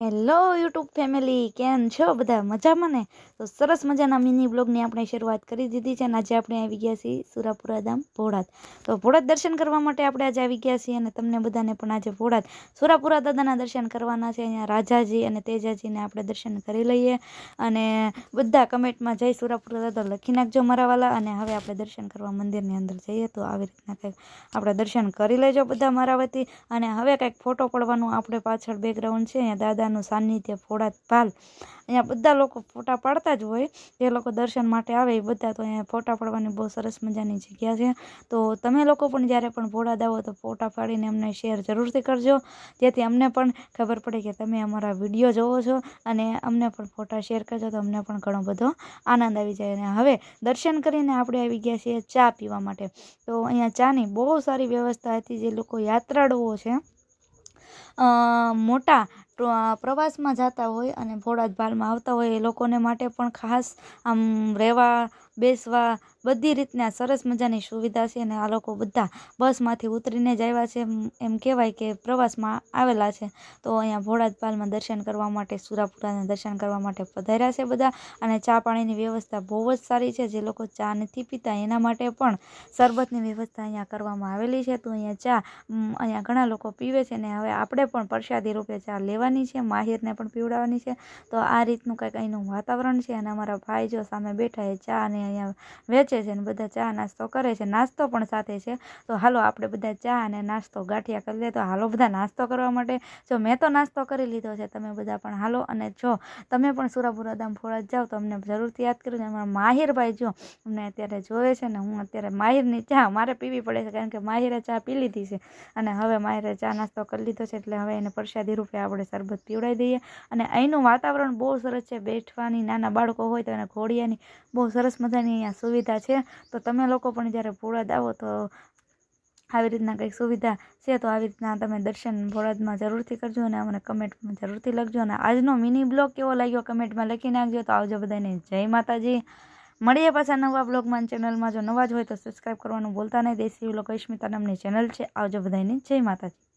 Hello YouTube family, કેમ છો બધા? મજામાં ને? તો સરસ મજાના મિની બ્લોગની આપણે શરૂઆત કરી દીધી છે અને આજે આપણે આવી ગયા છીએ સુરાપુરા ધામ ભોળાત તો ભોળાત દર્શન કરવા માટે આપણે આજે આવી ગયા છીએ અને તમને બધાને પણ આજે ભોળાત સુરાપુરા દાદાના દર્શન કરવાના છે. અહીંયા રાજાજી અને તેજાજીને આપણે દર્શન કરી લઈએ અને બધા કમેન્ટમાં જઈ સુરાપુરા દાદા લખી નાખજો મારા વાલા અને હવે આપણે દર્શન કરવા મંદિરની અંદર જઈએ તો આવી રીતના કંઈક આપણે દર્શન કરી લેજો બધા મારા અને હવે કંઈક ફોટો પડવાનું આપણે પાછળ બેકગ્રાઉન્ડ છે. અહીંયા દાદાનું સાનિધ્ય ફોડાત ભાલ અહીંયા બધા લોકો ફોટા પાડતા જ હોય. જે લોકો દર્શન માટે આવે એ બધા તો અહીંયા ફોટા પાડવાની બહુ સરસ મજાની જગ્યા છે. તો તમે લોકો પણ જ્યારે પણ ભોળાદ દાવો તો ફોટા પાડીને અમને શેર જરૂરથી કરજો. જેથી અમને પણ ખબર પડે કે તમે અમારા વીડિયો જોવો છો અને અમને પણ ફોટા શેર કરજો તો અમને પણ ઘણો બધો આનંદ આવી જાય. અને હવે દર્શન કરીને આપણે આવી ગયા છીએ ચા પીવા માટે. તો અહીંયા ચાની બહુ સારી વ્યવસ્થા હતી. જે લોકો યાત્રાળુઓ છે. મોટા પ્રવાસમાં જતા હોય અને ભોળાદ ભાલમાં આવતા હોય એ લોકોને માટે પણ ખાસ આમ રહેવા, બેસવા બધી રીતના સરસ મજાની સુવિધા છે અને આ લોકો બધા બસમાંથી ઉતરીને જ આવ્યા છે એમ કહેવાય કે પ્રવાસમાં આવેલા છે. તો અહીંયા ભોળાદ પાલમાં દર્શન કરવા માટે, સુરાપુરાના દર્શન કરવા માટે પધાર્યા છે બધા અને ચા પાણીની વ્યવસ્થા બહુ જ સારી છે. જે લોકો ચા નથી પીતા એના માટે પણ શરબતની વ્યવસ્થા અહીંયા કરવામાં આવેલી છે. તો અહીંયા ચા અહીંયા ઘણા લોકો પીવે છે ને હવે આપણે પણ પ્રસાદી રૂપે ચા લેવાની છે, માહિરને પણ પીવડાવવાની છે. તો આ રીતનું કંઈક અહીંનું વાતાવરણ છે અને અમારા ભાઈ જો સામે બેઠા એ ચા અને અહીંયા વેચે છે અને બધા ચા નાસ્તો કરે છે. નાસ્તો પણ સાથે છે. તો હાલો આપણે બધા ચા અને નાસ્તો ગાંઠિયા કરી લે તો હાલો બધા નાસ્તો કરવા માટે. જો મેં તો નાસ્તો કરી લીધો છે, તમે બધા પણ હાલો. અને જો તમે પણ સુરાપુરા ધામ ફોડા જાઓ તો અમને જરૂરથી યાદ કરજો અમારા માહિરભાઈ જો અમને અત્યારે જોવે છે ને હું અત્યારે માહિરની ચા મારે પીવી પડે છે, કારણ કે માહિરે ચા પી લીધી છે. અને હવે માહિરે ચા નાસ્તો કરી લીધો છે, એટલે હવે એને પ્રસાદી રૂપે આપણે શરબત પીવડાવી દઈએ. અને અહીંનું વાતાવરણ બહુ સરસ છે. બેઠવાની નાના બાળકો હોય તો એને ઘોડિયાની બહુ સરસ મજાની અહીંયા સુવિધા છે. તો તમે લોકો પણ જ્યારે ભોળાદ આવો તો આવી રીતના કંઈક સુવિધા છે તો આવી રીતના તમે દર્શન ભોળાદમાં જરૂરથી કરજો અને અમને કમેન્ટમાં જરૂરથી લખજો. અને આજનો મિની બ્લોગ કેવો લાગ્યો કમેન્ટમાં લખી નાખજો. તો આવજો બધાને જય માતાજી. મળીએ પાછા નવા બ્લોગમાં ચેનલમાં. જો નવા જ હોય તો સબસ્ક્રાઈબ કરવાનું ભૂલતા નહીં. દેશી લોકો ઈશ્મિતા નામની ચેનલ છે. આવજો બધાને જય માતાજી.